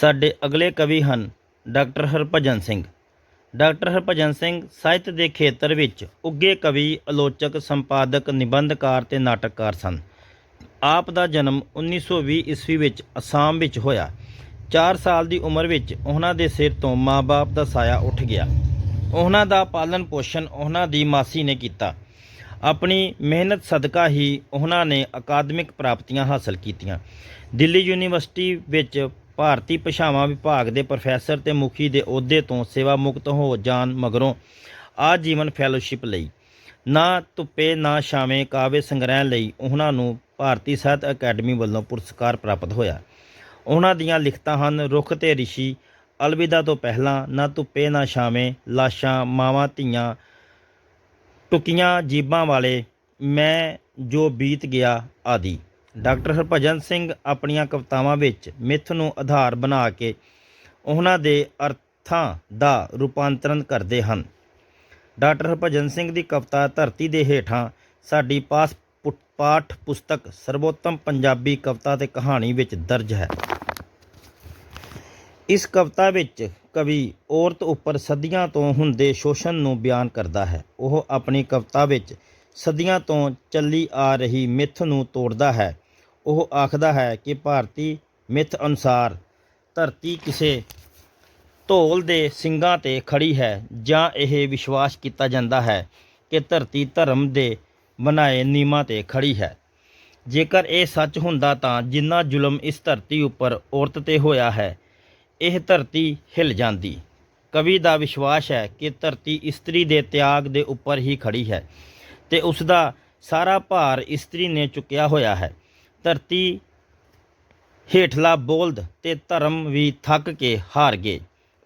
ਸਾਡੇ ਅਗਲੇ ਕਵੀ ਹਨ ਡਾਕਟਰ ਹਰਭਜਨ ਸਿੰਘ। ਡਾਕਟਰ ਹਰਭਜਨ ਸਿੰਘ ਸਾਹਿਤ ਦੇ ਖੇਤਰ ਵਿੱਚ ਉੱਗੇ ਕਵੀ, ਆਲੋਚਕ, ਸੰਪਾਦਕ, ਨਿਬੰਧਕਾਰ ਤੇ ਨਾਟਕਕਾਰ ਸਨ। ਆਪ ਦਾ ਜਨਮ 1920 ਈਸਵੀ ਵਿੱਚ ਅਸਾਮ ਵਿੱਚ ਹੋਇਆ। 4 ਸਾਲ ਦੀ ਉਮਰ ਵਿੱਚ ਉਹਨਾਂ ਦੇ ਸਿਰ ਤੋਂ ਮਾਂ-ਬਾਪ ਦਾ ਸਾਇਆ ਉੱਠ ਗਿਆ। ਉਹਨਾਂ ਦਾ ਪਾਲਣ ਪੋਸ਼ਣ ਉਹਨਾਂ ਦੀ ਮਾਸੀ ਨੇ ਕੀਤਾ। ਆਪਣੀ ਮਿਹਨਤ ਸਦਕਾ ਹੀ ਉਹਨਾਂ ਨੇ ਅਕਾਦਮਿਕ ਪ੍ਰਾਪਤੀਆਂ ਹਾਸਲ ਕੀਤੀਆਂ। ਦਿੱਲੀ ਯੂਨੀਵਰਸਿਟੀ ਵਿੱਚ ਭਾਰਤੀ ਭਾਸ਼ਾਵਾਂ ਵਿਭਾਗ ਦੇ ਪ੍ਰੋਫੈਸਰ ਤੇ ਮੁਖੀ ਦੇ ਅਹੁਦੇ ਤੋਂ ਸੇਵਾ ਮੁਕਤ ਹੋ ਜਾਣ ਮਗਰੋਂ ਆਜੀਵਨ ਫੈਲੋਸ਼ਿਪ ਲਈ। ਨਾ ਧੁੱਪੇ, ਨਾ ਛਾਵੇਂ ਕਾਵਿ ਸੰਗ੍ਰਹਿ ਲਈ ਉਹਨਾਂ ਨੂੰ ਭਾਰਤੀ ਸਾਹਿਤ ਅਕੈਡਮੀ ਵੱਲੋਂ ਪੁਰਸਕਾਰ ਪ੍ਰਾਪਤ ਹੋਇਆ। ਉਹਨਾਂ ਦੀਆਂ ਲਿਖਤਾਂ ਹਨ, ਰੁੱਖ ਤੇ ਰਿਸ਼ੀ, ਅਲਵਿਦਾ ਤੋਂ ਪਹਿਲਾਂ, ਨਾ ਧੁੱਪੇ, ਨਾ ਛਾਵੇਂ, ਲਾਸ਼ਾਂ, ਮਾਵਾਂ, ਧੀਆਂ, ਟੁਕੀਆਂ, ਜੀਬਾਂ ਵਾਲੇ, ਮੈਂ ਜੋ ਬੀਤ ਗਿਆ ਆਦਿ। ਡਾਕਟਰ ਹਰਭਜਨ ਸਿੰਘ ਆਪਣੀਆਂ ਕਵਿਤਾਵਾਂ ਵਿੱਚ ਮਿੱਥ ਨੂੰ ਆਧਾਰ ਬਣਾ ਕੇ ਉਹਨਾਂ ਦੇ ਅਰਥਾਂ ਦਾ ਰੂਪਾਂਤਰਨ ਕਰਦੇ ਹਨ। ਡਾਕਟਰ ਹਰਭਜਨ ਸਿੰਘ ਦੀ ਕਵਿਤਾ ਧਰਤੀ ਦੇ ਹੇਠਾਂ ਸਾਡੀ ਪਾਸ ਪੁ- ਪਾਠ ਪੁਸਤਕ ਸਰਵੋਤਮ ਪੰਜਾਬੀ ਕਵਿਤਾ ਤੇ ਕਹਾਣੀ ਵਿੱਚ ਦਰਜ ਹੈ। ਇਸ ਕਵਿਤਾ ਵਿੱਚ ਕਵੀ ਔਰਤ ਉੱਪਰ ਸਦੀਆਂ ਤੋਂ ਹੁੰਦੇ ਸ਼ੋਸ਼ਣ ਨੂੰ ਬਿਆਨ ਕਰਦਾ ਹੈ। ਉਹ ਆਪਣੀ ਕਵਿਤਾ ਵਿੱਚ ਸਦੀਆਂ ਤੋਂ ਚੱਲੀ ਆ ਰਹੀ ਮਿੱਥ ਨੂੰ ਤੋੜਦਾ ਹੈ। ਉਹ ਆਖਦਾ ਹੈ ਕਿ ਭਾਰਤੀ ਮਿੱਥ ਅਨੁਸਾਰ ਧਰਤੀ ਕਿਸੇ ਢੋਲ ਦੇ ਸਿੰਗਾਂ ਤੇ ਖੜੀ ਹੈ ਜਾਂ ਇਹ ਵਿਸ਼ਵਾਸ ਕੀਤਾ ਜਾਂਦਾ ਹੈ ਕਿ ਧਰਤੀ ਧਰਮ ਦੇ ਬਣਾਏ ਨਿਯਮਾਂ ਤੇ ਖੜੀ ਹੈ। ਜੇਕਰ ਇਹ ਸੱਚ ਹੁੰਦਾ ਤਾਂ ਜਿੰਨਾ ਜ਼ੁਲਮ ਇਸ ਧਰਤੀ ਉੱਪਰ ਔਰਤ ਤੇ ਹੋਇਆ ਹੈ, ਇਹ ਧਰਤੀ ਹਿੱਲ ਜਾਂਦੀ। ਕਵੀ ਦਾ ਵਿਸ਼ਵਾਸ ਹੈ ਕਿ ਧਰਤੀ ਇਸਤਰੀ ਦੇ ਤਿਆਗ ਦੇ ਉੱਪਰ ਹੀ ਖੜੀ ਹੈ ਤੇ ਉਸ ਦਾ ਸਾਰਾ ਭਾਰ ਇਸਤਰੀ ਨੇ ਚੁੱਕਿਆ ਹੋਇਆ ਹੈ। ਧਰਤੀ ਹੇਠਲਾ ਬੋਲਦ ਤੇ ਧਰਮ ਵੀ ਥੱਕ ਕੇ ਹਾਰ ਗਏ,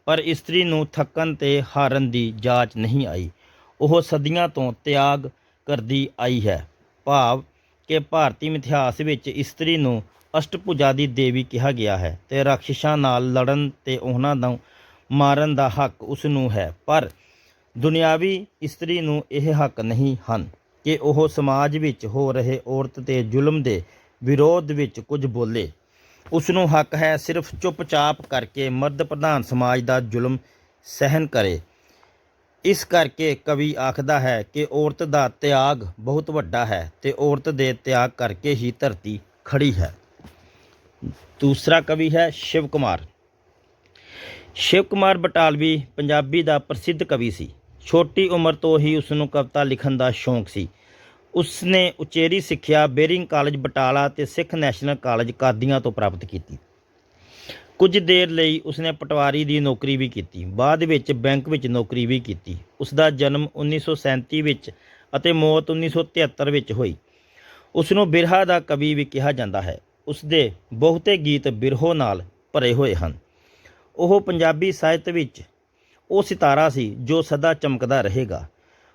ਪਰ ਇਸਤਰੀ ਨੂੰ ਥੱਕਣ ਤੇ ਹਾਰਨ ਦੀ ਜਾਚ ਨਹੀਂ ਆਈ। ਉਹ ਸਦੀਆਂ ਤੋਂ ਤਿਆਗ ਕਰਦੀ ਆਈ ਹੈ। ਭਾਵ ਕਿ ਭਾਰਤੀ ਮਿਥਿਹਾਸ ਵਿੱਚ ਇਸਤਰੀ ਨੂੰ ਅਸ਼ਟਭੁਜਾ ਦੀ ਦੇਵੀ ਕਿਹਾ ਗਿਆ ਹੈ ਤੇ ਰਾਖਸ਼ਾਂ ਨਾਲ ਲੜਨ ਤੇ ਉਹਨਾਂ ਨੂੰ ਮਾਰਨ ਦਾ ਹੱਕ ਉਸ ਨੂੰ ਹੈ। ਪਰ ਦੁਨਿਆਵੀ ਇਸਤਰੀ ਨੂੰ ਇਹ ਹੱਕ ਨਹੀਂ ਹਨ ਕਿ ਉਹ ਸਮਾਜ ਵਿੱਚ ਹੋ ਰਹੇ ਔਰਤ ਤੇ ਜ਼ੁਲਮ ਦੇ ਵਿਰੋਧ ਵਿੱਚ ਕੁਝ ਬੋਲੇ। ਉਸ ਨੂੰ ਹੱਕ ਹੈ ਸਿਰਫ ਚੁੱਪਚਾਪ ਕਰਕੇ ਮਰਦ ਪ੍ਰਧਾਨ ਸਮਾਜ ਦਾ ਜ਼ੁਲਮ ਸਹਿਨ ਕਰੇ। ਇਸ ਕਰਕੇ ਕਵੀ ਆਖਦਾ ਹੈ ਕਿ ਔਰਤ ਦਾ ਤਿਆਗ ਬਹੁਤ ਵੱਡਾ ਹੈ ਤੇ ਔਰਤ ਦੇ ਤਿਆਗ ਕਰਕੇ ਹੀ ਧਰਤੀ ਖੜੀ ਹੈ। ਦੂਸਰਾ ਕਵੀ ਹੈ ਸ਼ਿਵ ਕੁਮਾਰ। ਸ਼ਿਵ ਕੁਮਾਰ ਬਟਾਲਵੀ ਪੰਜਾਬੀ ਦਾ ਪ੍ਰਸਿੱਧ ਕਵੀ ਸੀ। ਛੋਟੀ ਉਮਰ ਤੋਂ ਹੀ ਉਸ ਨੂੰ ਕਵਿਤਾ ਲਿਖਣ ਦਾ ਸ਼ੌਂਕ ਸੀ। ਉਸ ਨੇ ਉਚੇਰੀ ਸਿੱਖਿਆ ਬੇਰਿੰਗ ਕਾਲਜ ਬਟਾਲਾ ਤੇ ਸਿੱਖ ਨੈਸ਼ਨਲ ਕਾਲਜ ਕਾਦੀਆਂ ਤੋਂ ਪ੍ਰਾਪਤ ਕੀਤੀ। ਕੁਝ ਦੇਰ ਲਈ ਉਸਨੇ ਪਟਵਾਰੀ ਦੀ ਨੌਕਰੀ ਵੀ ਕੀਤੀ। ਬਾਅਦ ਵਿੱਚ ਬੈਂਕ ਵਿੱਚ ਨੌਕਰੀ ਵੀ ਕੀਤੀ। ਉਸ ਦਾ ਜਨਮ 1937 ਵਿੱਚ ਅਤੇ ਮੌਤ 1973 ਵਿੱਚ ਹੋਈ। ਉਸ ਨੂੰ ਬਿਰਹਾ ਦਾ ਕਵੀ ਵੀ ਕਿਹਾ ਜਾਂਦਾ ਹੈ। ਉਸ ਦੇ ਬਹੁਤੇ ਗੀਤ ਬਿਰਹੋ ਨਾਲ ਭਰੇ ਹੋਏ ਹਨ। ਉਹ ਪੰਜਾਬੀ ਸਾਹਿਤ ਵਿੱਚ ਉਹ ਸਿਤਾਰਾ ਸੀ ਜੋ ਸਦਾ ਚਮਕਦਾ ਰਹੇਗਾ।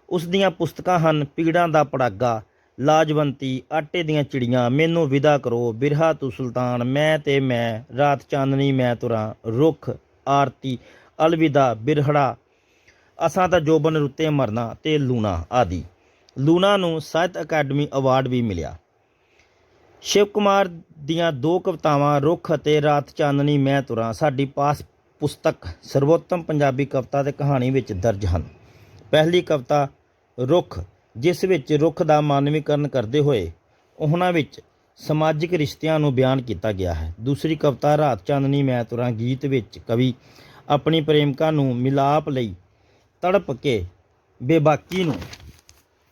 ਉਸ ਦੀਆਂ ਪੁਸਤਕਾਂ ਹਨ ਪੀੜਾਂ ਦਾ ਪੜਾਗਾ, ਲਾਜਵੰਤੀ ਆਟੇ ਦੀਆਂ ਚਿੜੀਆਂ, ਮੈਨੂੰ ਵਿਦਾ ਕਰੋ, ਬਿਰਹਾ ਤੂੰ ਸੁਲਤਾਨ, ਮੈਂ ਤੇ ਮੈਂ, ਰਾਤ ਚਾਨਣੀ ਮੈਂ ਤੁਰਾਂ, ਰੁੱਖ, ਆਰਤੀ, ਅਲਵਿਦਾ, ਬਿਰਹੜਾ, ਅਸਾਂ ਤਾਂ ਜੋਬਨ ਰੁੱਤੇ ਮਰਨਾ ਤੇ ਲੂਣਾ ਆਦਿ। ਲੂਣਾ ਨੂੰ ਸਾਹਿਤ ਅਕੈਡਮੀ ਅਵਾਰਡ ਵੀ ਮਿਲਿਆ। ਸ਼ਿਵ ਕੁਮਾਰ ਦੀਆਂ ਦੋ ਕਵਿਤਾਵਾਂ, ਰੁੱਖ ਅਤੇ ਰਾਤ ਚਾਨਣੀ ਮੈਂ ਤੁਰਾਂ, ਸਾਡੀ ਪਾਸ ਪੁਸਤਕ ਸਰਵੋਤਮ ਪੰਜਾਬੀ ਕਵਿਤਾ ਤੇ ਕਹਾਣੀ ਵਿੱਚ ਦਰਜ ਹਨ। ਪਹਿਲੀ ਕਵਿਤਾ, ਰੁੱਖ, ਜਿਸ ਵਿੱਚ ਰੁੱਖ ਦਾ ਮਾਨਵੀਕਰਨ ਕਰਦੇ ਹੋਏ ਉਹਨਾਂ ਵਿੱਚ ਸਮਾਜਿਕ ਰਿਸ਼ਤਿਆਂ ਨੂੰ ਬਿਆਨ ਕੀਤਾ ਗਿਆ ਹੈ। ਦੂਸਰੀ ਕਵਿਤਾ, ਰਾਤ ਚਾਂਦਨੀ ਮੈਂ ਤੁਰਾਂ, ਗੀਤ ਵਿੱਚ ਕਵੀ ਆਪਣੀ ਪ੍ਰੇਮਿਕਾ ਨੂੰ ਮਿਲਾਪ ਲਈ ਤੜਪ ਕੇ ਬੇਬਾਕੀ ਨੂੰ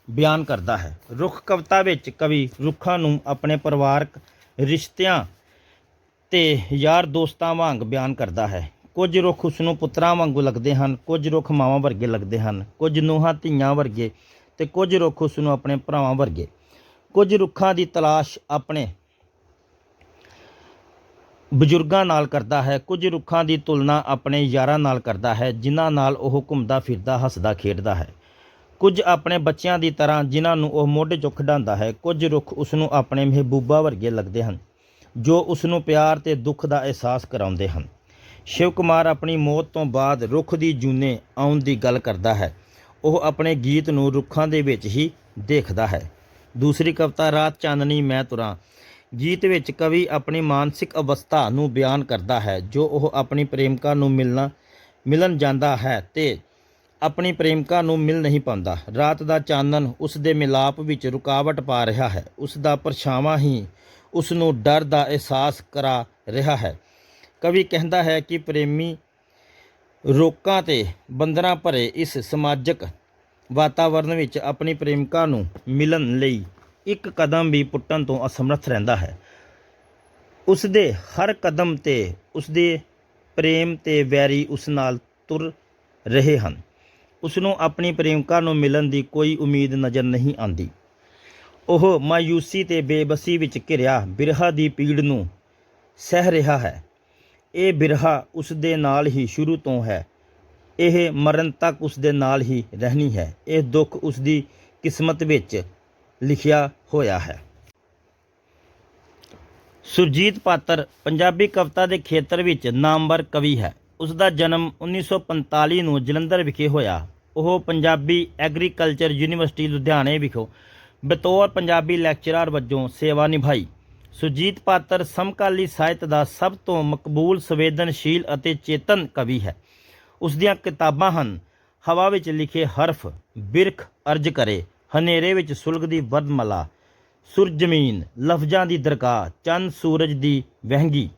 ਬਿਆਨ ਕਰਦਾ ਹੈ। ਰੁੱਖ ਕਵਿਤਾ ਵਿੱਚ ਕਵੀ ਰੁੱਖਾਂ ਨੂੰ ਆਪਣੇ ਪਰਿਵਾਰਕ ਰਿਸ਼ਤਿਆਂ ਤੇ ਯਾਰ ਦੋਸਤਾਂ ਵਾਂਗ ਬਿਆਨ ਕਰਦਾ ਹੈ। ਕੁਝ ਰੁੱਖ ਉਸ ਨੂੰ ਪੁੱਤਰਾਂ ਵਾਂਗੂ ਲੱਗਦੇ ਹਨ, ਕੁਝ ਰੁੱਖ ਮਾਵਾਂ ਵਰਗੇ ਲੱਗਦੇ ਹਨ, ਕੁਝ ਨੂੰਹਾਂ ਧੀਆਂ ਵਰਗੇ ਤੇ ਕੁਝ ਰੁੱਖ ਉਸ ਨੂੰ ਆਪਣੇ ਭਰਾਵਾਂ ਵਰਗੇ। ਕੁਝ ਰੁੱਖਾਂ ਦੀ ਤਲਾਸ਼ ਆਪਣੇ ਬਜ਼ੁਰਗਾਂ ਨਾਲ ਕਰਦਾ ਹੈ, ਕੁਝ ਰੁੱਖਾਂ ਦੀ ਤੁਲਨਾ ਆਪਣੇ ਯਾਰਾਂ ਨਾਲ ਕਰਦਾ ਹੈ, ਜਿਨ੍ਹਾਂ ਨਾਲ ਉਹ ਘੁੰਮਦਾ ਫਿਰਦਾ, ਹੱਸਦਾ, ਖੇਡਦਾ ਹੈ। ਕੁਝ ਆਪਣੇ ਬੱਚਿਆਂ ਦੀ ਤਰ੍ਹਾਂ ਜਿਨ੍ਹਾਂ ਨੂੰ ਉਹ ਮੋਢੇ 'ਚੋਂ ਖਿਡਾਉਂਦਾ ਹੈ, ਕੁਝ ਰੁੱਖ ਉਸ ਨੂੰ ਆਪਣੇ ਮਹਿਬੂਬਾ ਵਰਗੇ ਲੱਗਦੇ ਹਨ, ਜੋ ਉਸ ਨੂੰ ਪਿਆਰ ਤੇ ਦੁੱਖ ਦਾ ਅਹਿਸਾਸ ਕਰਾਉਂਦੇ ਹਨ। ਸ਼ਿਵ ਕੁਮਾਰ ਆਪਣੀ ਮੌਤ ਤੋਂ ਬਾਅਦ ਰੁੱਖ ਦੀ ਜੂਨੇ ਆਉਣ ਦੀ ਗੱਲ ਕਰਦਾ ਹੈ। ਉਹ ਆਪਣੇ ਗੀਤ ਨੂੰ ਰੁੱਖਾਂ ਦੇ ਵਿੱਚ ਹੀ ਦੇਖਦਾ ਹੈ। ਦੂਸਰੀ ਕਵਿਤਾ, ਰਾਤ ਚਾਨਣੀ ਮੈਂ ਤੁਰਾਂ। ਗੀਤ ਵਿੱਚ ਕਵੀ ਆਪਣੀ ਮਾਨਸਿਕ ਅਵਸਥਾ ਨੂੰ ਬਿਆਨ ਕਰਦਾ ਹੈ, ਜੋ ਉਹ ਆਪਣੀ ਪ੍ਰੇਮਿਕਾ ਨੂੰ ਮਿਲਣਾ, ਮਿਲਣ ਜਾਂਦਾ ਹੈ ਤੇ ਆਪਣੀ ਪ੍ਰੇਮਿਕਾ ਨੂੰ ਮਿਲ ਨਹੀਂ ਪਾਉਂਦਾ। ਰਾਤ ਦਾ ਚਾਨਣ ਉਸ ਦੇ ਮਿਲਾਪ ਵਿੱਚ ਰੁਕਾਵਟ ਪਾ ਰਿਹਾ ਹੈ। ਉਸ ਦਾ ਪਰਛਾਵਾਂ ਹੀ ਉਸ ਨੂੰ ਡਰ ਦਾ ਅਹਿਸਾਸ ਕਰਾ ਰਿਹਾ ਹੈ। ਕਵੀ ਕਹਿੰਦਾ ਹੈ ਕਿ ਪ੍ਰੇਮੀ ਰੋਕਾਂ ਤੇ ਬੰਦਰਾਂ ਭਰੇ ਇਸ ਸਮਾਜਿਕ ਵਾਤਾਵਰਣ ਵਿੱਚ ਆਪਣੀ ਪ੍ਰੇਮਿਕਾ ਨੂੰ ਮਿਲਣ ਲਈ ਇੱਕ ਕਦਮ ਵੀ ਪੁੱਟਣ ਤੋਂ ਅਸਮਰਥ ਰਹਿੰਦਾ ਹੈ। ਉਸ ਦੇ ਹਰ ਕਦਮ ਤੇ ਉਸ ਦੇ ਪ੍ਰੇਮ ਤੇ ਵੈਰੀ ਉਸ ਨਾਲ ਤੁਰ ਰਹੇ ਹਨ। ਉਸ ਨੂੰ ਆਪਣੀ ਪ੍ਰੇਮਿਕਾ ਨੂੰ ਮਿਲਣ ਦੀ ਕੋਈ ਉਮੀਦ ਨਜ਼ਰ ਨਹੀਂ ਆਉਂਦੀ। ਉਹ ਮਾਯੂਸੀ ਤੇ ਬੇਬਸੀ ਵਿੱਚ ਘਿਰਿਆ ਬਿਰਹਾ ਦੀ ਪੀੜ ਨੂੰ ਸਹਿ ਰਿਹਾ ਹੈ। ਇਹ ਬਿਰਹਾ ਉਸ ਦੇ ਨਾਲ ਹੀ ਸ਼ੁਰੂ ਤੋਂ ਹੈ। ਇਹ ਮਰਨ ਤੱਕ ਉਸ ਦੇ ਨਾਲ ਹੀ ਰਹਿਣੀ ਹੈ। ਇਹ ਦੁੱਖ ਉਸ ਦੀ ਕਿਸਮਤ ਵਿੱਚ ਲਿਖਿਆ ਹੋਇਆ ਹੈ। ਸੁਰਜੀਤ ਪਾਤਰ ਪੰਜਾਬੀ ਕਵਿਤਾ ਦੇ ਖੇਤਰ ਵਿੱਚ ਨਾਮਵਰ ਕਵੀ ਹੈ। ਉਸ ਦਾ ਜਨਮ 1945 ਨੂੰ ਜਲੰਧਰ ਵਿਖੇ ਹੋਇਆ। ਉਹ ਪੰਜਾਬੀ ਐਗਰੀਕਲਚਰ ਯੂਨੀਵਰਸਿਟੀ ਲੁਧਿਆਣੇ ਵਿਖੋਂ ਬਤੌਰ ਪੰਜਾਬੀ ਲੈਕਚਰਰ ਵਜੋਂ ਸੇਵਾ ਨਿਭਾਈ। ਸੁਰਜੀਤ ਪਾਤਰ ਸਮਕਾਲੀ ਸਾਹਿਤ ਦਾ ਸਭ ਤੋਂ ਮਕਬੂਲ, ਸੰਵੇਦਨਸ਼ੀਲ ਅਤੇ ਚੇਤਨ ਕਵੀ ਹੈ। ਉਸ ਦੀਆਂ ਕਿਤਾਬਾਂ ਹਨ, ਹਵਾ ਵਿੱਚ ਲਿਖੇ ਹਰਫ, ਬਿਰਖ ਅਰਜ ਕਰੇ, ਹਨੇਰੇ ਵਿੱਚ ਸੁਲਗਦੀ ਵਰਦਮਲਾ ਸੁਰ ਜ਼ਮੀਨ ਲਫ਼ਜ਼ਾਂ ਦੀ ਦਰਗਾਹ ਚੰਨ ਸੂਰਜ ਦੀ ਵਹਿੰਗੀ।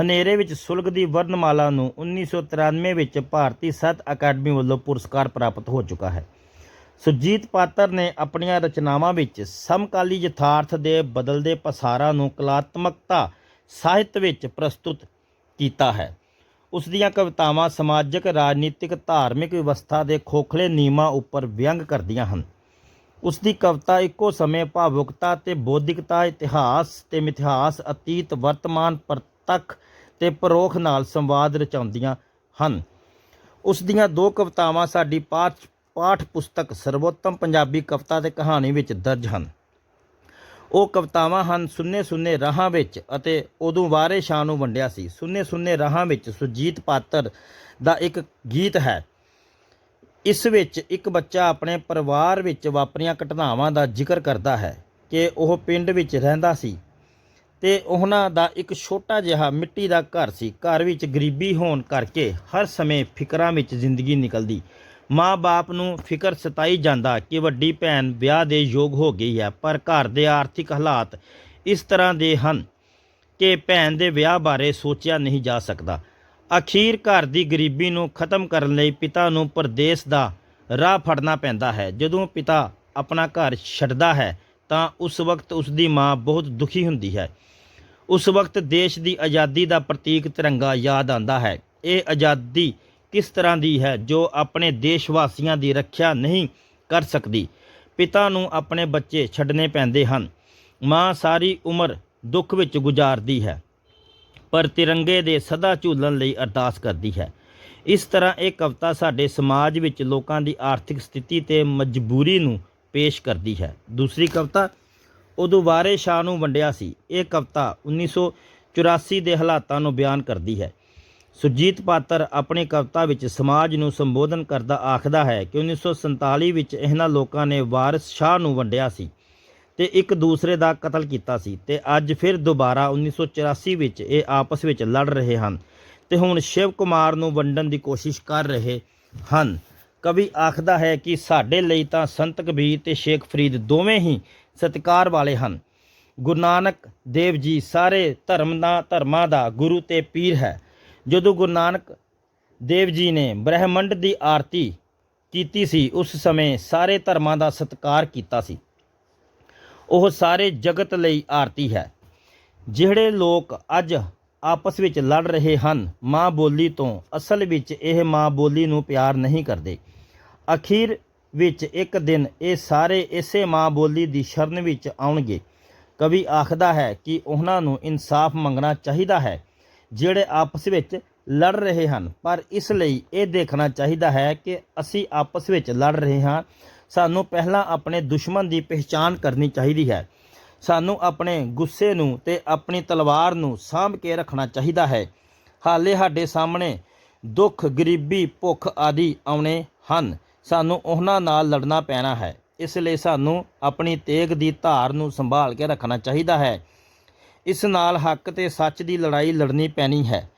ਹਨੇਰੇ ਵਿੱਚ ਸੁਲਗਦੀ ਵਰਨਮਾਲਾ ਨੂੰ 1993 ਵਿੱਚ ਭਾਰਤੀ ਸਾਹਿਤ ਅਕੈਡਮੀ ਵੱਲੋਂ ਪੁਰਸਕਾਰ ਪ੍ਰਾਪਤ ਹੋ ਚੁੱਕਾ ਹੈ। ਸੁਰਜੀਤ ਪਾਤਰ ਨੇ ਆਪਣੀਆਂ ਰਚਨਾਵਾਂ ਵਿੱਚ ਸਮਕਾਲੀ ਯਥਾਰਥ ਦੇ ਬਦਲਦੇ ਪਸਾਰਾਂ ਨੂੰ ਕਲਾਤਮਕਤਾ ਸਾਹਿਤ ਵਿੱਚ ਪ੍ਰਸਤੁਤ ਕੀਤਾ ਹੈ। ਉਸ ਦੀਆਂ ਕਵਿਤਾਵਾਂ ਸਮਾਜਿਕ, ਰਾਜਨੀਤਿਕ, ਧਾਰਮਿਕ ਵਿਵਸਥਾ ਦੇ ਖੋਖਲੇ ਨਿਯਮਾਂ ਉੱਪਰ ਵਿਅੰਗ ਕਰਦੀਆਂ ਹਨ। ਉਸ ਦੀ ਕਵਿਤਾ ਇੱਕੋ ਸਮੇਂ ਭਾਵੁਕਤਾ ਤੇ ਬੌਧਿਕਤਾ, ਇਤਿਹਾਸ ਤੇ ਮਿਥਿਹਾਸ, ਅਤੀਤ, ਵਰਤਮਾਨ, ਪ੍ਰਤੱਖ ਤੇ ਪਰੋਖ ਨਾਲ ਸੰਵਾਦ ਰਚਾਉਂਦੀਆਂ ਹਨ। ਉਸ ਦੀਆਂ ਦੋ ਕਵਿਤਾਵਾਂ ਸਾਡੀ ਪਾਠ ਪਾਠ ਪੁਸਤਕ ਸਰਵੋਤਮ ਪੰਜਾਬੀ ਕਵਿਤਾ ਤੇ ਕਹਾਣੀ ਵਿੱਚ ਦਰਜ ਹਨ। ਉਹ ਕਵਿਤਾਵਾਂ ਹਨ ਸੁੰਨੇ ਸੁੰਨੇ ਰਾਹਾਂ ਵਿੱਚ ਅਤੇ ਉਦੋਂ ਵਾਰੇ ਸ਼ਾਹ ਨੂੰ ਵੰਡਿਆ ਸੀ। ਸੁੰਨੇ ਸੁੰਨੇ ਰਾਹਾਂ ਵਿੱਚ ਸੁਰਜੀਤ ਪਾਤਰ ਦਾ ਇੱਕ ਗੀਤ ਹੈ। ਇਸ ਵਿੱਚ ਇੱਕ ਬੱਚਾ ਆਪਣੇ ਪਰਿਵਾਰ ਵਿੱਚ ਵਾਪਰੀਆਂ ਘਟਨਾਵਾਂ ਦਾ ਜ਼ਿਕਰ ਕਰਦਾ ਹੈ ਕਿ ਉਹ ਪਿੰਡ ਵਿੱਚ ਰਹਿੰਦਾ ਸੀ ਤੇ ਉਹਨਾਂ ਦਾ ਇੱਕ ਛੋਟਾ ਜਿਹਾ ਮਿੱਟੀ ਦਾ ਘਰ ਸੀ। ਘਰ ਵਿੱਚ ਗਰੀਬੀ ਹੋਣ ਕਰਕੇ ਹਰ ਸਮੇਂ ਫਿਕਰਾਂ ਵਿੱਚ ਜ਼ਿੰਦਗੀ ਨਿਕਲਦੀ। ਮਾਂ-ਬਾਪ ਨੂੰ ਫਿਕਰ ਸਤਾਈ ਜਾਂਦਾ ਕਿ ਵੱਡੀ ਭੈਣ ਵਿਆਹ ਦੇ ਯੋਗ ਹੋ ਗਈ ਹੈ, ਪਰ ਘਰ ਦੇ ਆਰਥਿਕ ਹਾਲਾਤ ਇਸ ਤਰ੍ਹਾਂ ਦੇ ਹਨ ਕਿ ਭੈਣ ਦੇ ਵਿਆਹ ਬਾਰੇ ਸੋਚਿਆ ਨਹੀਂ ਜਾ ਸਕਦਾ। ਅਖੀਰ ਘਰ ਦੀ ਗਰੀਬੀ ਨੂੰ ਖਤਮ ਕਰਨ ਲਈ ਪਿਤਾ ਨੂੰ ਪਰਦੇਸ ਦਾ ਰਾਹ ਫੜਨਾ ਪੈਂਦਾ ਹੈ। ਜਦੋਂ ਪਿਤਾ ਆਪਣਾ ਘਰ ਛੱਡਦਾ ਹੈ, ਤਾਂ ਉਸ ਵਕਤ ਉਸ ਦੀ ਮਾਂ ਬਹੁਤ ਦੁਖੀ ਹੁੰਦੀ ਹੈ। ਉਸ ਵਕਤ ਦੇਸ਼ ਦੀ ਆਜ਼ਾਦੀ ਦਾ ਪ੍ਰਤੀਕ ਤਿਰੰਗਾ ਯਾਦ ਆਉਂਦਾ ਹੈ। ਇਹ ਆਜ਼ਾਦੀ ਕਿਸ ਤਰ੍ਹਾਂ ਦੀ ਹੈ ਜੋ ਆਪਣੇ ਦੇਸ਼ ਵਾਸੀਆਂ ਦੀ ਰੱਖਿਆ ਨਹੀਂ ਕਰ ਸਕਦੀ? ਪਿਤਾ ਨੂੰ ਆਪਣੇ ਬੱਚੇ ਛੱਡਣੇ ਪੈਂਦੇ ਹਨ। ਮਾਂ ਸਾਰੀ ਉਮਰ ਦੁੱਖ ਵਿੱਚ ਗੁਜ਼ਾਰਦੀ ਹੈ, ਪਰ ਤਿਰੰਗੇ ਦੇ ਸਦਾ ਝੂਲਣ ਲਈ ਅਰਦਾਸ ਕਰਦੀ ਹੈ। ਇਸ ਤਰ੍ਹਾਂ ਇਹ ਕਵਿਤਾ ਸਾਡੇ ਸਮਾਜ ਵਿੱਚ ਲੋਕਾਂ ਦੀ ਆਰਥਿਕ ਸਥਿਤੀ ਤੇ ਮਜਬੂਰੀ ਨੂੰ ਪੇਸ਼ ਕਰਦੀ ਹੈ। ਦੂਸਰੀ ਕਵਿਤਾ ਉਦੋਂ ਵਾਰੇ ਸ਼ਾਹ ਨੂੰ ਵੰਡਿਆ ਸੀ। ਇਹ ਕਵਿਤਾ 1984 ਦੇ ਹਾਲਾਤਾਂ ਨੂੰ ਬਿਆਨ ਕਰਦੀ ਹੈ। ਸੁਰਜੀਤ ਪਾਤਰ ਆਪਣੀ ਕਵਿਤਾ ਵਿੱਚ ਸਮਾਜ ਨੂੰ ਸੰਬੋਧਨ ਕਰਦਾ ਆਖਦਾ ਹੈ ਕਿ 1947 ਵਿੱਚ ਇਹਨਾਂ ਲੋਕਾਂ ਨੇ ਵਾਰਿਸ ਸ਼ਾਹ ਨੂੰ ਵੰਡਿਆ ਸੀ ਤੇ ਇੱਕ ਦੂਸਰੇ ਦਾ ਕਤਲ ਕੀਤਾ ਸੀ ਤੇ ਅੱਜ ਫਿਰ ਦੁਬਾਰਾ 1984 ਵਿੱਚ ਇਹ ਆਪਸ ਵਿੱਚ ਲੜ ਰਹੇ ਹਨ ਤੇ ਹੁਣ ਸ਼ਿਵ ਕੁਮਾਰ ਨੂੰ ਵੰਡਣ ਦੀ ਕੋਸ਼ਿਸ਼ ਕਰ ਰਹੇ ਹਨ। ਕਵੀ ਆਖਦਾ ਹੈ ਕਿ ਸਾਡੇ ਲਈ ਤਾਂ ਸੰਤ ਕਬੀਰ ਤੇ ਸ਼ੇਖ ਫਰੀਦ ਦੋਵੇਂ ਹੀ ਸਤਿਕਾਰ ਵਾਲੇ ਹਨ। ਗੁਰੂ ਨਾਨਕ ਦੇਵ ਜੀ ਸਾਰੇ ਧਰਮ ਦਾ ਧਰਮਾਂ ਦਾ ਗੁਰੂ ਤੇ ਪੀਰ ਹੈ। ਜਦੋਂ ਗੁਰੂ ਨਾਨਕ ਦੇਵ ਜੀ ਨੇ ਬ੍ਰਹਿਮੰਡ ਦੀ ਆਰਤੀ ਕੀਤੀ ਸੀ, ਉਸ ਸਮੇਂ ਸਾਰੇ ਧਰਮਾਂ ਦਾ ਸਤਿਕਾਰ ਕੀਤਾ ਸੀ। ਉਹ ਸਾਰੇ ਜਗਤ ਲਈ ਆਰਤੀ ਹੈ। ਜਿਹੜੇ ਲੋਕ ਅੱਜ ਆਪਸ ਵਿੱਚ ਲੜ ਰਹੇ ਹਨ, ਮਾਂ ਬੋਲੀ ਤੋਂ ਅਸਲ ਵਿੱਚ ਇਹ ਮਾਂ ਬੋਲੀ ਨੂੰ ਪਿਆਰ ਨਹੀਂ ਕਰਦੇ। ਅਖੀਰ ਵਿੱਚ ਇੱਕ ਦਿਨ ਇਹ ਸਾਰੇ ਇਸੇ ਮਾਂ ਬੋਲੀ ਦੀ ਸ਼ਰਨ ਵਿੱਚ ਆਉਣਗੇ। ਕਵੀ ਆਖਦਾ ਹੈ ਕਿ ਉਹਨਾਂ ਨੂੰ ਇਨਸਾਫ ਮੰਗਣਾ ਚਾਹੀਦਾ ਹੈ। ਜਿਹੜੇ ਆਪਸ ਵਿੱਚ ਲੜ ਰਹੇ ਹਨ। ਪਰ ਇਸ ਲਈ ਇਹ ਦੇਖਣਾ ਚਾਹੀਦਾ ਹੈ ਕਿ ਅਸੀਂ ਆਪਸ ਵਿੱਚ ਲੜ ਰਹੇ ਹਾਂ। ਸਾਨੂੰ ਪਹਿਲਾਂ ਆਪਣੇ ਦੁਸ਼ਮਣ ਦੀ ਪਹਿਚਾਣ ਕਰਨੀ ਚਾਹੀਦੀ ਹੈ। ਸਾਨੂੰ ਆਪਣੇ ਗੁੱਸੇ ਨੂੰ ਤੇ ਆਪਣੀ ਤਲਵਾਰ ਨੂੰ ਸਾਂਭ ਕੇ ਰੱਖਣਾ ਚਾਹੀਦਾ ਹੈ। ਹਾਲੇ ਸਾਡੇ ਸਾਹਮਣੇ ਦੁੱਖ, ਗਰੀਬੀ, ਭੁੱਖ ਆਦਿ ਆਉਣੇ ਹਨ। ਸਾਨੂੰ ਉਹਨਾਂ ਨਾਲ ਲੜਨਾ ਪੈਣਾ ਹੈ। ਇਸ ਲਈ ਸਾਨੂੰ ਆਪਣੀ ਤੇਗ ਦੀ ਧਾਰ ਨੂੰ ਸੰਭਾਲ ਕੇ ਰੱਖਣਾ ਚਾਹੀਦਾ ਹੈ। ਇਸ ਨਾਲ ਹੱਕ ਤੇ ਸੱਚ ਦੀ ਲੜਾਈ ਲੜਨੀ ਪੈਣੀ ਹੈ।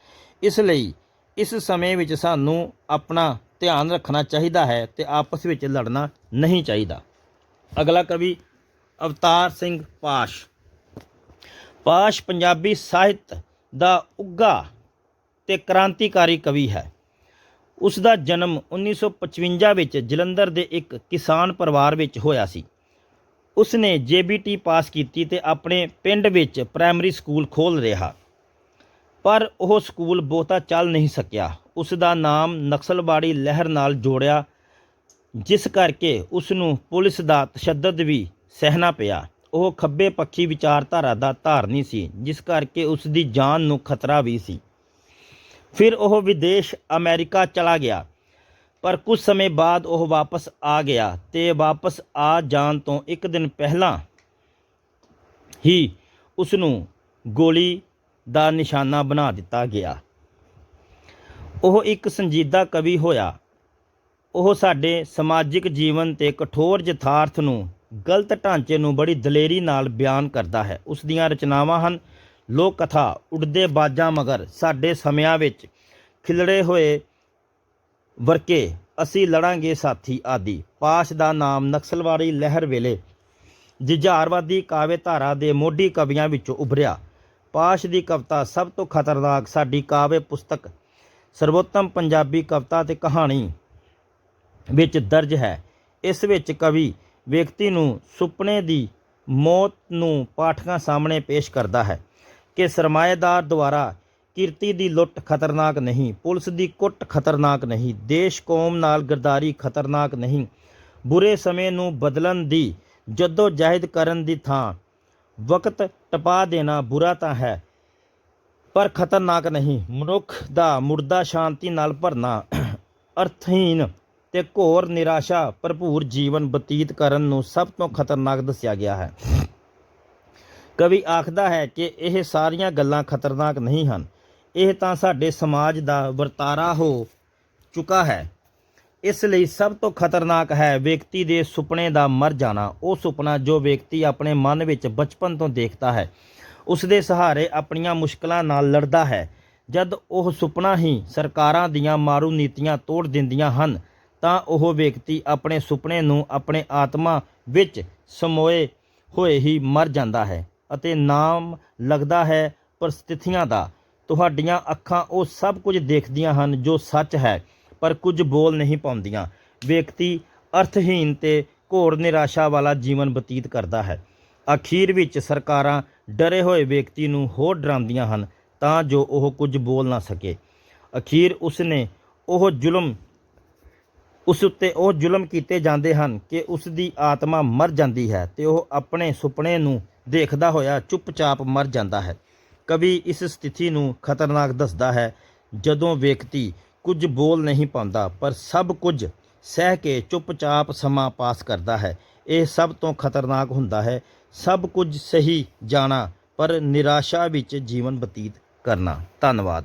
ਇਸ ਲਈ ਇਸ ਸਮੇਂ ਵਿੱਚ ਸਾਨੂੰ ਆਪਣਾ ਧਿਆਨ ਰੱਖਣਾ ਚਾਹੀਦਾ ਹੈ ਤੇ ਆਪਸ ਵਿੱਚ ਲੜਨਾ ਨਹੀਂ ਚਾਹੀਦਾ। ਅਗਲਾ ਕਵੀ ਅਵਤਾਰ ਸਿੰਘ ਪਾਸ਼। ਪਾਸ਼ ਪੰਜਾਬੀ ਸਾਹਿਤ ਦਾ ਉੱਗਾ ਤੇ ਕ੍ਰਾਂਤੀਕਾਰੀ ਕਵੀ ਹੈ। ਉਸ ਦਾ ਜਨਮ 1955 ਵਿੱਚ ਜਲੰਧਰ ਦੇ ਇੱਕ ਕਿਸਾਨ ਪਰਿਵਾਰ ਵਿੱਚ ਹੋਇਆ ਸੀ। ਉਸ ਨੇ ਜੀਬੀਟੀ ਪਾਸ ਕੀਤੀ ਤੇ ਆਪਣੇ ਪਿੰਡ ਵਿੱਚ ਪ੍ਰਾਇਮਰੀ ਸਕੂਲ ਖੋਲ੍ਹ ਰਿਹਾ। ਪਰ ਉਹ ਸਕੂਲ ਬਹੁਤਾ ਚੱਲ ਨਹੀਂ ਸਕਿਆ। ਉਸ ਦਾ ਨਾਮ ਨਕਸਲਬਾੜੀ ਲਹਿਰ ਨਾਲ ਜੋੜਿਆ, ਜਿਸ ਕਰਕੇ ਉਸ ਨੂੰ ਪੁਲਿਸ ਦਾ ਤਸ਼ੱਦਦ ਵੀ ਸਹਿਣਾ ਪਿਆ। ਉਹ ਖੱਬੇ ਪੱਖੀ ਵਿਚਾਰਧਾਰਾ ਦਾ ਧਾਰਨੀ ਸੀ, ਜਿਸ ਕਰਕੇ ਉਸ ਦੀ ਜਾਨ ਨੂੰ ਖਤਰਾ ਵੀ ਸੀ। ਫਿਰ ਉਹ ਵਿਦੇਸ਼ ਅਮਰੀਕਾ ਚਲਾ ਗਿਆ। ਪਰ ਕੁਝ ਸਮੇਂ ਬਾਅਦ ਉਹ ਵਾਪਸ ਆ ਗਿਆ ਤੇ ਵਾਪਸ ਆ ਜਾਣ ਤੋਂ ਇੱਕ ਦਿਨ ਪਹਿਲਾਂ ਹੀ ਉਸ ਨੂੰ ਗੋਲੀ ਦਾ ਨਿਸ਼ਾਨਾ ਬਣਾ ਦਿੱਤਾ ਗਿਆ। ਉਹ ਇੱਕ ਸੰਜੀਦਾ ਕਵੀ ਹੋਇਆ। ਉਹ ਸਾਡੇ ਸਮਾਜਿਕ ਜੀਵਨ ਤੇ ਕਠੋਰ ਯਥਾਰਥ ਨੂੰ ਗਲਤ ਢਾਂਚੇ ਨੂੰ ਬੜੀ ਦਲੇਰੀ ਨਾਲ ਬਿਆਨ ਕਰਦਾ ਹੈ। ਉਸ ਦੀਆਂ ਰਚਨਾਵਾਂ ਹਨ, ਲੋਕ ਕਥਾ ਉੱਡਦੇ ਬਾਜਾਂ ਮਗਰ ਸਾਡੇ ਸਮਿਆਂ ਵਿੱਚ ਖਿਲੜੇ ਹੋਏ ਵਰਕੇ, ਅਸੀਂ ਲੜਾਂਗੇ ਸਾਥੀ ਆਦਿ। ਪਾਸ਼ ਦਾ ਨਾਮ ਨਕਸਲਵਾੜੀ ਲਹਿਰ ਵੇਲੇ ਜੁਝਾਰਵਾਦੀ ਕਾਵਿ ਧਾਰਾ ਦੇ ਮੋਢੀ ਕਵੀਆਂ ਵਿੱਚੋਂ ਉਭਰਿਆ। ਪਾਸ਼ ਦੀ ਕਵਿਤਾ ਸਭ ਤੋਂ ਖਤਰਨਾਕ ਸਾਡੀ ਕਾਵਿ ਪੁਸਤਕ, ਸਰਵੋਤਮ ਪੰਜਾਬੀ ਕਵਿਤਾ ਤੇ ਕਹਾਣੀ ਵਿੱਚ ਦਰਜ ਹੈ। ਇਸ ਵਿੱਚ ਕਵੀ ਵਿਅਕਤੀ ਨੂੰ ਸੁਪਨੇ ਦੀ ਮੌਤ ਨੂੰ ਪਾਠਕਾਂ ਸਾਹਮਣੇ ਪੇਸ਼ ਕਰਦਾ ਹੈ ਕਿ ਸਰਮਾਏਦਾਰ ਦੁਆਰਾ ਕਿਰਤੀ ਦੀ ਲੁੱਟ ਖਤਰਨਾਕ ਨਹੀਂ, ਪੁਲਿਸ ਦੀ ਕੁੱਟ ਖਤਰਨਾਕ ਨਹੀਂ, ਦੇਸ਼ ਕੌਮ ਨਾਲ ਗਰਦਾਰੀ ਖਤਰਨਾਕ ਨਹੀਂ। ਬੁਰੇ ਸਮੇਂ ਨੂੰ ਬਦਲਣ ਦੀ ਜਦੋਂ ਜਹਿਦ ਕਰਨ ਦੀ ਥਾਂ। ਵਕਤ ਟਪਾ ਦੇਣਾ ਬੁਰਾ ਤਾਂ ਹੈ, ਪਰ ਖਤਰਨਾਕ ਨਹੀਂ। ਮਨੁੱਖ ਦਾ ਮੁਰਦਾ ਸ਼ਾਂਤੀ ਨਾਲ ਭਰਨਾ ਅਰਥਹੀਨ ਤੇ ਘੋਰ ਨਿਰਾਸ਼ਾ ਭਰਪੂਰ ਜੀਵਨ ਬਤੀਤ ਕਰਨ ਨੂੰ ਸਭ ਤੋਂ ਖਤਰਨਾਕ ਦੱਸਿਆ ਗਿਆ ਹੈ। ਕਵੀ ਆਖਦਾ ਹੈ ਕਿ ਇਹ ਸਾਰੀਆਂ ਗੱਲਾਂ ਖਤਰਨਾਕ ਨਹੀਂ ਹਨ। ਇਹ ਤਾਂ ਸਾਡੇ ਸਮਾਜ ਦਾ ਵਰਤਾਰਾ ਹੋ ਚੁੱਕਾ ਹੈ। ਇਸ ਲਈ ਸਭ ਤੋਂ ਖਤਰਨਾਕ ਹੈ ਵਿਅਕਤੀ ਦੇ ਸੁਪਨੇ ਦਾ ਮਰ ਜਾਣਾ। ਉਹ ਸੁਪਨਾ ਜੋ ਵਿਅਕਤੀ ਆਪਣੇ ਮਨ ਵਿੱਚ ਬਚਪਨ ਤੋਂ ਦੇਖਦਾ ਹੈ ਉਸ ਦੇ ਸਹਾਰੇ ਆਪਣੀਆਂ ਮੁਸ਼ਕਲਾਂ ਨਾਲ ਲੜਦਾ ਹੈ। ਜਦ ਉਹ ਸੁਪਨਾ ਹੀ ਸਰਕਾਰਾਂ ਦੀਆਂ ਮਾਰੂ ਨੀਤੀਆਂ ਤੋੜ ਦਿੰਦੀਆਂ ਹਨ, ਤਾਂ ਉਹ ਵਿਅਕਤੀ ਆਪਣੇ ਸੁਪਨੇ ਨੂੰ ਆਪਣੇ ਆਤਮਾ ਵਿੱਚ ਸਮੋਏ ਹੋਏ ਹੀ ਮਰ ਜਾਂਦਾ ਹੈ ਅਤੇ ਨਾਮ ਲੱਗਦਾ ਹੈ ਪਰਿਸਥਿਤੀਆਂ ਦਾ। ਤੁਹਾਡੀਆਂ ਅੱਖਾਂ ਉਹ ਸਭ ਕੁਝ ਦੇਖਦੀਆਂ ਹਨ ਜੋ ਸੱਚ ਹੈ, ਪਰ ਕੁਝ ਬੋਲ ਨਹੀਂ ਪਾਉਂਦੀਆਂ। ਵਿਅਕਤੀ ਅਰਥਹੀਨ ਤੇ ਘੋਰ ਨਿਰਾਸ਼ਾ ਵਾਲਾ ਜੀਵਨ ਬਤੀਤ ਕਰਦਾ ਹੈ। ਅਖੀਰ ਵਿੱਚ ਸਰਕਾਰਾਂ ਡਰੇ ਹੋਏ ਵਿਅਕਤੀ ਨੂੰ ਹੋਰ ਡਰਾਉਂਦੀਆਂ ਹਨ ਤਾਂ ਜੋ ਉਹ ਕੁਝ ਬੋਲ ਨਾ ਸਕੇ। ਅਖੀਰ ਉਸਨੇ ਉਹ ਜ਼ੁਲਮ, ਉਸ ਉੱਤੇ ਉਹ ਜ਼ੁਲਮ ਕੀਤੇ ਜਾਂਦੇ ਹਨ ਕਿ ਉਸ ਦੀ ਆਤਮਾ ਮਰ ਜਾਂਦੀ ਹੈ ਤੇ ਉਹ ਆਪਣੇ ਸੁਪਨੇ ਨੂੰ ਦੇਖਦਾ ਹੋਇਆ ਚੁੱਪਚਾਪ ਮਰ ਜਾਂਦਾ ਹੈ। ਕਵੀ ਇਸ ਸਥਿਤੀ ਨੂੰ ਖਤਰਨਾਕ ਦੱਸਦਾ ਹੈ, ਜਦੋਂ ਵਿਅਕਤੀ ਕੁਝ ਬੋਲ ਨਹੀਂ ਪਾਉਂਦਾ, ਪਰ ਸਭ ਕੁਝ ਸਹਿ ਕੇ ਚੁੱਪਚਾਪ ਸਮਾਂ ਪਾਸ ਕਰਦਾ ਹੈ। ਇਹ ਸਭ ਤੋਂ ਖਤਰਨਾਕ ਹੁੰਦਾ ਹੈ। ਸਭ ਕੁਝ ਸਹੀ ਜਾਣਾ, ਪਰ ਨਿਰਾਸ਼ਾ ਵਿੱਚ ਜੀਵਨ ਬਤੀਤ ਕਰਨਾ। ਧੰਨਵਾਦ।